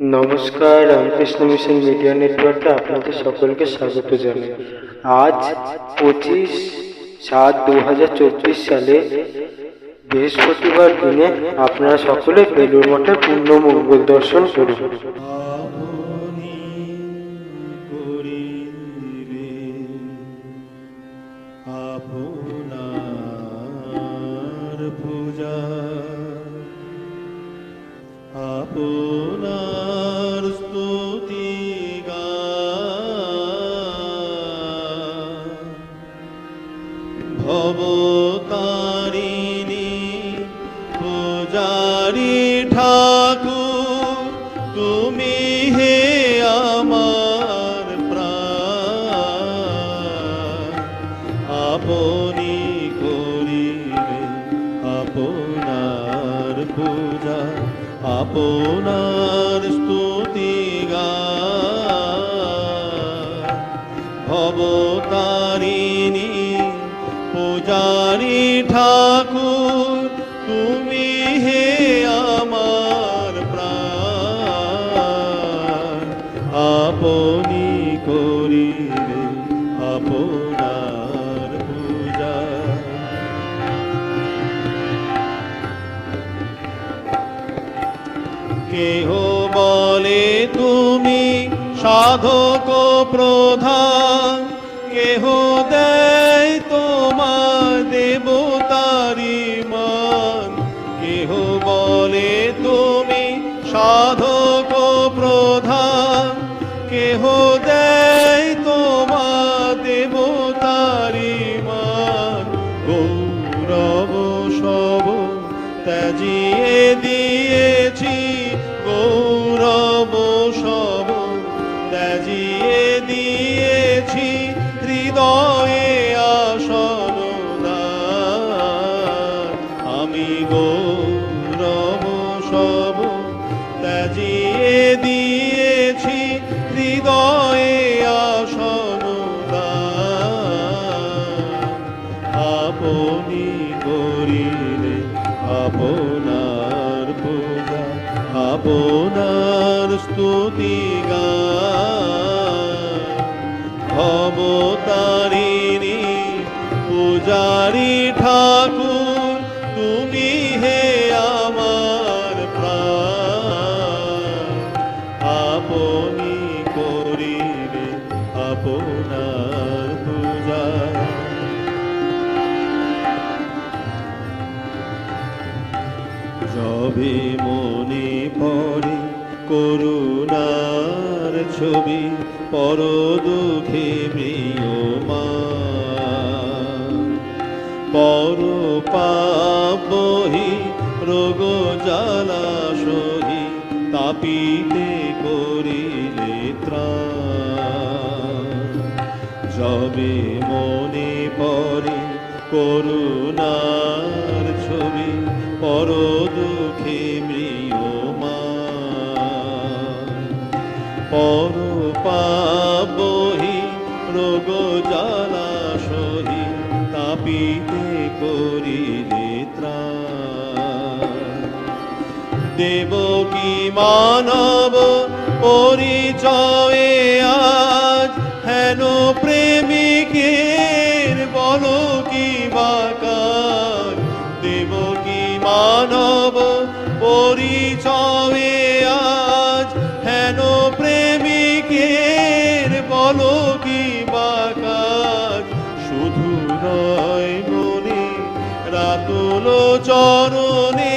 নমস্কার, Ramakrishna mission media নেটওয়ার্কে আপনাদের সকলকে স্বাগত জানাই। আজ পঁচিশ সাত দু সালে বৃহস্পতিবার দিনে আপনারা সকলে বেলুর মঠে পূর্ণ মঙ্গল দর্শন করুন। আপনার ঠাকুর তুমি হে আমার প্রাণ। আপনি আপনার পূজা আপনার স্তুতি ভবতারিণী পূজারি ঠাকুর তুমি আপনি করিলে আপনার পূজা। কেহ বলে তুমি সাধক প্রধান কেহ দেয় তোমার দেবতারি মান কেহ দেয় আপনার স্তুতি গান। ভবতারিণী পূজারি ঠাকুর, তুমি হে আমার প্রাণ। আপনি করিলে আপনার পূজা। যবে মনে পড়ে করুণার ছবি পর দুঃখে প্রিয়মা পর পাবহি রোগ জ্বালা সহি, তাপিতে করিলে যবে মনে পরে করুণার ছবি পর দুঃখে মৃয়মা পর পাবহি, রোগ জ্বালা সহি, তাপিতে ত্রাণ। দেব কি মানব পরিচয়ে আজ, হেন প্রেমিকের বলো কি বাকার দেব কি মানব শুধু নয় মনে রাতুল চরণে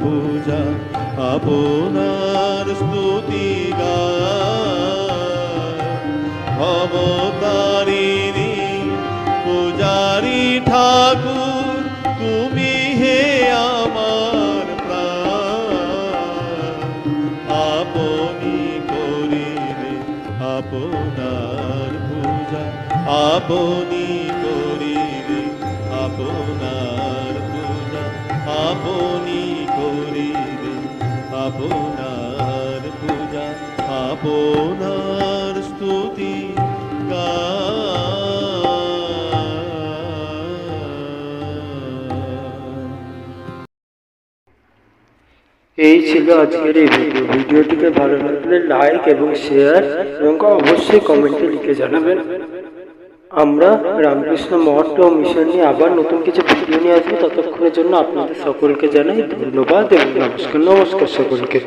পূজা, আপনার স্তুতি গান। ভবতারিণী পূজারি ঠাকুর, তুমি হে আমার আপনি করিলে আপনার পূজা, আপনি করিবে আপনার পূজা, আপনি আপনার পূজা, আপনার স্তুতি এই ছিল আজকের এই ভিডিও ভিডিওটিকে ভালো লাগলে লাইক এবং শেয়ার এবং অবশ্যই কমেন্টে লিখে জানাবেন। আমরা রামকৃষ্ণ মহাত্ম মিশন নিয়ে আবার নতুন কিছু ভিডিও নিয়ে আসব। ততক্ষণের জন্য আপনাদের সকলকে জানাই ধন্যবাদ এবং নমস্কার নমস্কার সকলকে।